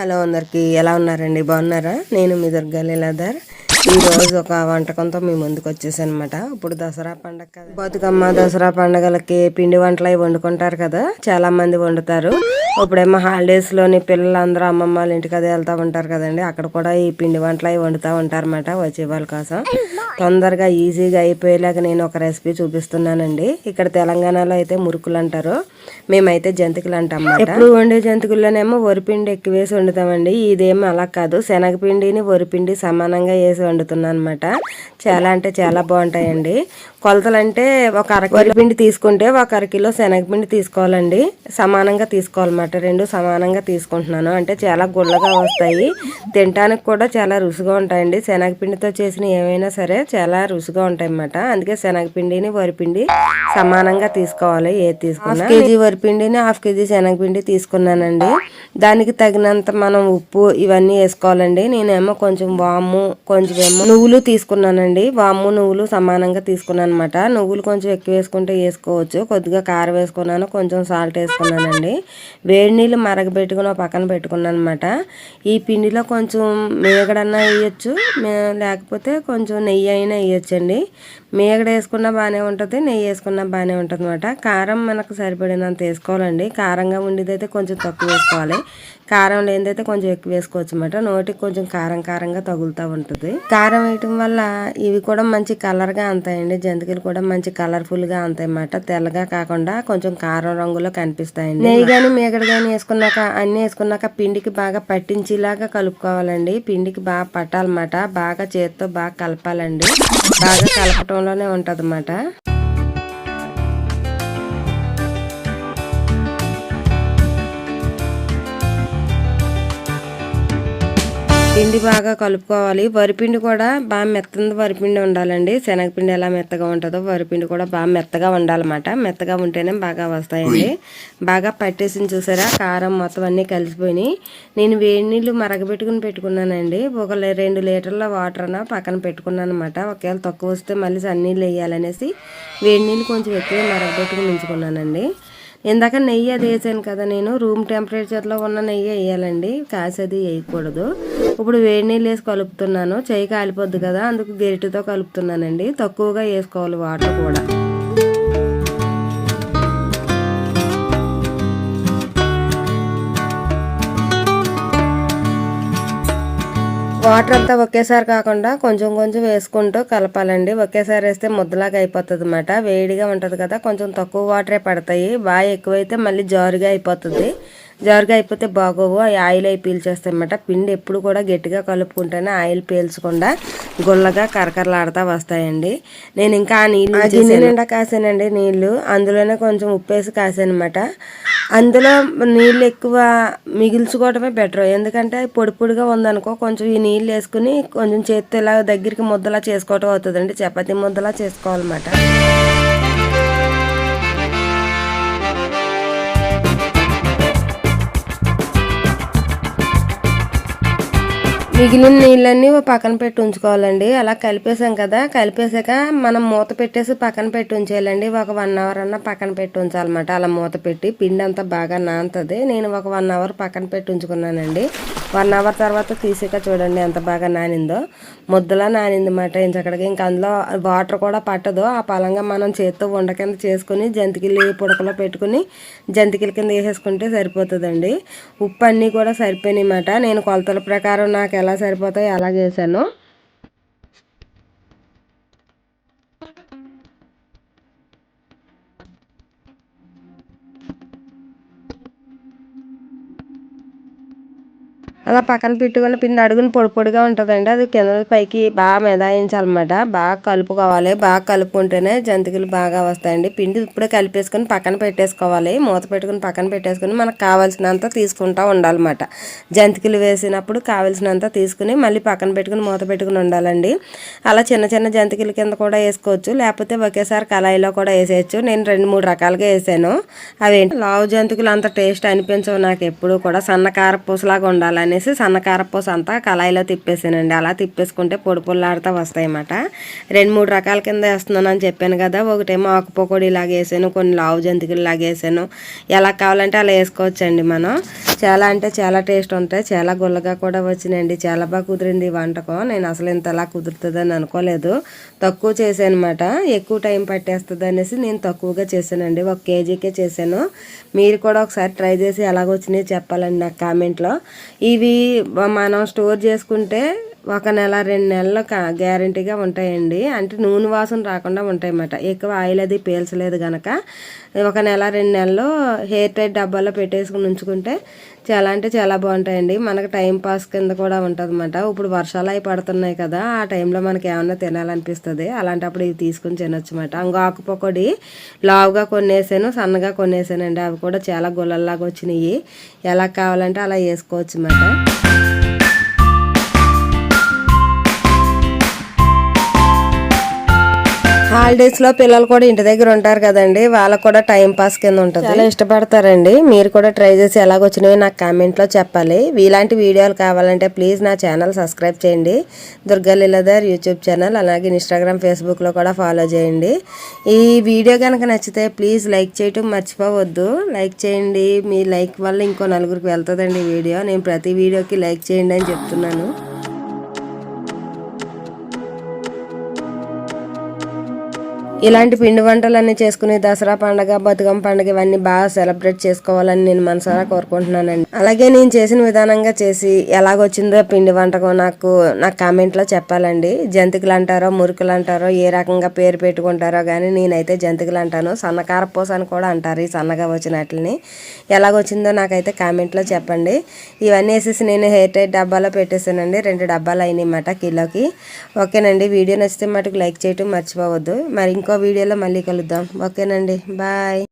Hello అందరికీ ఎలా ఉన్నారండి? బాగున్నారా? నేను మీ దుర్గా లీలాధర్. ఈరోజు ఒక వంటకంతో మీ ముందుకు వచ్చేసాను అనమాట ఇప్పుడు దసరా పండగ బతుకమ్మ దసరా పండగలకి పిండి వంటలు అవి వండుకుంటారు కదా. చాలా మంది వండుతారు. ఇప్పుడేమో హాలిడేస్లోని పిల్లలందరూ అమ్మమ్మ వాళ్ళ ఇంటికి అది వెళ్తూ ఉంటారు కదండి. అక్కడ కూడా ఈ పిండి వంటలు అవి వండుతూ ఉంటారు అనమాట వచ్చే వాళ్ళ కోసం. తొందరగా ఈజీగా అయిపోయేలాగా నేను ఒక రెసిపీ చూపిస్తున్నానండి. ఇక్కడ తెలంగాణలో అయితే మురుకులు అంటారు. మేమైతే జంతికలు అంటాం ఎప్పుడు వండే జంతికల్లోనేమో వరిపిండి ఎక్కువ వేసి వండుతామండి. ఇదేమో అలా కాదు. శనగపిండిని వరిపిండి సమానంగా వేసి వండుతున్నాను అనమాట చాలా అంటే చాలా బాగుంటాయండి. కొలతలు అంటే ఒక అర వరిపిండి తీసుకుంటే ఒక అర కిలో శనగపిండి తీసుకోవాలండి. సమానంగా తీసుకోవాలన్నమాట. రెండు సమానంగా తీసుకుంటున్నాను. అంటే చాలా గుల్లగా వస్తాయి. తినడానికి కూడా చాలా రుచిగా ఉంటాయండి. శనగపిండితో చేసిన ఏమైనా సరే చాలా రుచిగా ఉంటాయి అన్నమాట అందుకే శనగపిండిని వరిపిండి సమానంగా తీసుకోవాలి. ఏది తీసుకున్నా కేజీ వరిపిండిని హాఫ్ కేజీ శనగపిండి తీసుకున్నానండి. దానికి తగినంత మనం ఉప్పు ఇవన్నీ వేసుకోవాలండి. నేనేమో కొంచెం వాము కొంచెం ఏమో నువ్వులు తీసుకున్నానండి. వాము నువ్వులు సమానంగా తీసుకున్నాను అనమాట నువ్వులు కొంచెం ఎక్కువ వేసుకుంటే వేసుకోవచ్చు. కొద్దిగా కారం వేసుకున్నాను కొంచెం సాల్ట్ వేసుకున్నానండి. వేడి నీళ్ళు మరగబెట్టుకుని ఒక పక్కన పెట్టుకున్నాను అనమాట ఈ పిండిలో కొంచెం మేగడన్నా వేయచ్చు. లేకపోతే కొంచెం నెయ్యి అయినా వేయచ్చండి. మేగడ వేసుకున్నా బాగానే ఉంటుంది నెయ్యి వేసుకున్నా బాగానే ఉంటుంది అనమాట కారం మనకు సరిపడినంత వేసుకోవాలండి కారంగా ఉండేదైతే కొంచెం తక్కువ వేసుకోవాలి. కారం లేనిదైతే కొంచెం ఎక్కువ వేసుకోవచ్చు అనమాట నోటికి కొంచెం కారం కారంగా తగులుతూ ఉంటుంది. కారం వేయటం వల్ల ఇవి కూడా మంచి కలర్గా అంతాయండి. జంతికలు కూడా మంచి కలర్ఫుల్గా అంతాయి అన్నమాట. తెల్లగా కాకుండా కొంచెం కారం రంగులో కనిపిస్తాయండి. నెయ్యి కానీ మేగడ కానీ వేసుకున్నాక అన్నీ వేసుకున్నాక పిండికి బాగా పట్టించేలాగా కలుపుకోవాలండి. పిండికి బాగా పట్టాలన్నమాట. బాగా చేతితో బాగా కలపాలండి. బాగా కలపటంలోనే ఉంటుంది అన్నమాట పిండి బాగా కలుపుకోవాలి. వరిపిండి కూడా బాగా మెత్తంది వరిపిండి ఉండాలండి. శనగపిండి ఎలా మెత్తగా ఉంటుందో వరిపిండి కూడా బాగా మెత్తగా ఉండాలన్నమాట. మెత్తగా ఉంటేనే బాగా వస్తాయండి. బాగా పట్టేసి చూసారా? కారం మొత్తం అన్నీ కలిసిపోయినాయి. నేను వేడి నీళ్ళు మరగబెట్టుకుని పెట్టుకున్నానండి. ఒక రెండు లీటర్ల వాటర్ అన్న పక్కన పెట్టుకున్నాను అనమాట ఒకవేళ తక్కువ వస్తే మళ్ళీ సన్నీళ్ళు వేయాలనేసి వేడి నీళ్ళు కొంచెం ఎక్కువ మరగబెట్టుకుని ఉంచుకున్నానండి. ఇందాక నెయ్యి అది వేసాను కదా నేను. రూమ్ టెంపరేచర్లో ఉన్న నెయ్యి వేయాలండి. కాసేది వేయకూడదు. ఇప్పుడు వేడి నీళ్ళు వేసి కలుపుతున్నాను. చేయి కాలిపోద్ది కదా అందుకు గెరిటితో కలుపుతున్నానండి. తక్కువగా వేసుకోవాలి వాటర్ కూడా. వాటర్ అంతా ఒకేసారి కాకుండా కొంచెం కొంచెం వేసుకుంటూ కలపాలండి. ఒకేసారి వేస్తే ముద్దలాగా అయిపోతుంది అనమాట వేడిగా ఉంటుంది కదా కొంచెం తక్కువ వాటరే పడతాయి. బాగా ఎక్కువైతే మళ్ళీ జారుగా అయిపోతుంది. జారుగా అయిపోతే బాగోవు. ఆ ఆయిల్ అయి పీల్చేస్తాయి అన్నమాట పిండి ఎప్పుడు కూడా గట్టిగా కలుపుకుంటేనే ఆయిల్ పీల్చకుండా గుల్లగా కరకరలాడుతూ వస్తాయండి. నేను ఇంకా ఆ నీళ్ళు గిన్నె నిండా కాసానండి నీళ్ళు. అందులోనే కొంచెం ఉప్పేసి కాసానమాట అందులో నీళ్ళు ఎక్కువ మిగిల్చుకోవడమే బెటర్. ఎందుకంటే పొడి పొడిగా ఉందనుకో కొంచెం ఈ నీళ్ళు వేసుకుని కొంచెం చేత్తో ఇలా దగ్గరికి ముద్దలా చేసుకోవటం అవుతుందండి. చపాతీ ముద్దలా చేసుకోవాలన్నమాట. మిగిలిన నీళ్ళన్నీ పక్కన పెట్టి ఉంచుకోవాలండి. అలా కలిపేసాం కదా కలిపేసాక మనం మూత పెట్టేసి పక్కన పెట్టి ఉంచేయాలండి. ఒక వన్ అవర్ అన్న పక్కన పెట్టి ఉంచాలన్నమాట. అలా మూత పెట్టి పిండి అంతా బాగా నానుతుంది. నేను ఒక వన్ అవర్ పక్కన పెట్టి ఉంచుకున్నానండి. వన్ అవర్ తర్వాత తీసాక చూడండి ఎంత బాగా నానిందో. ముద్దలా నానింది మాట ఇంచక్కడికి ఇంకా అందులో వాటర్ కూడా పట్టదు. ఆ పలంగా మనం చేత్తో ఉండ కింద చేసుకుని జంతికలు పుడకలో పెట్టుకుని జంతికల కింద వేసేసుకుంటే సరిపోతుందండి. ఉప్పు అన్నీ కూడా సరిపోయినాయి మాట నేను కొలతల ప్రకారం నాకు ఎలా సరిపోతాయో అలాగే వేసాను అలా పక్కన పెట్టుకుని పిండి అడుగున పొడి పొడిగా ఉంటుందండి. అది కింద పైకి బాగా మెదాయించాలన్నమాట. బాగా కలుపుకోవాలి బాగా కలుపుకుంటేనే జంతికలు బాగా వస్తాయండి. పిండి ఇప్పుడే కలిపేసుకొని పక్కన పెట్టేసుకోవాలి. మూత పెట్టుకుని పక్కన పెట్టేసుకుని మనకు కావాల్సినంత తీసుకుంటా ఉండాలన్నమాట. జంతికలు వేసినప్పుడు కావాల్సినంత తీసుకుని మళ్ళీ పక్కన పెట్టుకుని మూత పెట్టుకుని ఉండాలండి. అలా చిన్న చిన్న జంతికల కింద కూడా వేసుకోవచ్చు. లేకపోతే ఒకేసారి కళాయిలో కూడా వేసేయచ్చు. నేను రెండు మూడు రకాలుగా వేసాను. అవేంటి? లావు జంతికలు అంత టేస్ట్ అనిపించవు నాకు ఎప్పుడు కూడా. సన్నకార పూసలాగా ఉండాలని అనేసి సన్నకారపూస అంతా కళాయిలో తిప్పేసానండి. అలా తిప్పేసుకుంటే పొడి పొల్లాడుతూ వస్తాయన్నమాట. రెండు మూడు రకాల కింద వేస్తున్నాను అని చెప్పాను కదా. ఒకటేమో ఆకు పకోడీ వేసాను కొన్ని లావు జంతికలు లాగేసాను ఎలా కావాలంటే అలా వేసుకోవచ్చండి మనం. చాలా అంటే చాలా టేస్ట్ ఉంటాయి. చాలా గుల్లగా కూడా వచ్చినాయండి. చాలా బాగా కుదిరింది ఈ వంటకం. నేను అసలు ఇంతలా కుదురుతుందని అనుకోలేదు. తక్కువ చేశాను అనమాట ఎక్కువ టైం పట్టేస్తుంది అనేసి నేను తక్కువగా చేశానండి. ఒక కేజీకే చేశాను. మీరు కూడా ఒకసారి ట్రై చేసి ఎలాగొచ్చినాయి చెప్పాలండి నాకు కామెంట్లో. ఇవి మనం స్టోర్ చేసుకుంటే ఒక నెల రెండు నెలలు గ్యారంటీగా ఉంటాయండి. అంటే నూనె వాసన రాకుండా ఉంటాయి అన్నమాట ఎక్కువ ఆయిల్ అది పీల్చలేదు కనుక ఒక నెల రెండు నెలలు హెయిర్ టైట్ డబ్బాలో పెట్టేసుకుని ఉంచుకుంటే చాలా అంటే చాలా బాగుంటాయండి. మనకు టైం పాస్ కింద కూడా ఉంటుంది అనమాట ఇప్పుడు వర్షాలు అవి పడుతున్నాయి కదా ఆ టైంలో మనకి ఏమన్నా తినాలనిపిస్తుంది. అలాంటప్పుడు ఇవి తీసుకుని తినొచ్చు అనమాట అంగాకు పకోడి లావుగా కొనేసాను సన్నగా కొనేసానండి. అవి కూడా చాలా గుల్లల్లాగా వచ్చినాయి. ఎలా కావాలంటే అలా వేసుకోవచ్చు అన్నమాట హాలిడేస్లో పిల్లలు కూడా ఇంటి దగ్గర ఉంటారు కదండి. వాళ్ళకు కూడా టైం పాస్ కింద ఉంటుంది. చాలా ఇష్టపడతారండి. మీరు కూడా ట్రై చేసి ఎలాగొచ్చినవి నాకు కామెంట్లో చెప్పాలి. ఇలాంటి వీడియోలు కావాలంటే ప్లీజ్ నా ఛానల్ సబ్స్క్రైబ్ చేయండి. దుర్గా లీలాధర్ యూట్యూబ్ ఛానల్ అలాగే ఇన్స్టాగ్రామ్ ఫేస్బుక్లో కూడా ఫాలో చేయండి. ఈ వీడియో కనుక నచ్చితే ప్లీజ్ లైక్ చేయటం మర్చిపోవద్దు. లైక్ చేయండి. మీ లైక్ వల్ల ఇంకో నలుగురికి వెళ్తుందండి వీడియో. నేను ప్రతి వీడియోకి లైక్ చేయండి అని చెప్తున్నాను. ఇలాంటి పిండి వంటలన్నీ చేసుకుని దసరా పండగ బతుకమ్మ పండుగ ఇవన్నీ బాగా సెలబ్రేట్ చేసుకోవాలని నేను మనసారా కోరుకుంటున్నానండి. అలాగే నేను చేసిన విధానంగా చేసి ఎలాగొచ్చిందో పిండి వంటకం నాకు నాకు కామెంట్లో చెప్పాలండి. జంతికలు అంటారో మురుకులు అంటారో ఏ రకంగా పేరు పెట్టుకుంటారో కానీ నేనైతే జంతికలు అంటాను సన్నకార పూస అని కూడా అంటారు ఈ సన్నగా వచ్చినట్లని ఎలాగొచ్చిందో నాకైతే కామెంట్లో చెప్పండి. ఇవన్నీ వేసేసి నేను హెయిర్ టైట్ డబ్బాలో పెట్టేసానండి రెండు డబ్బాలు అయినాయి అన్నమాట కిలోకి. ఓకేనండి. వీడియో నచ్చితే మటుకు లైక్ చేయటం మర్చిపోవద్దు. మరి ఇంకో ఇంకో వీడియోలో మళ్ళీ కలుద్దాం. ఓకేనండి. బాయ్.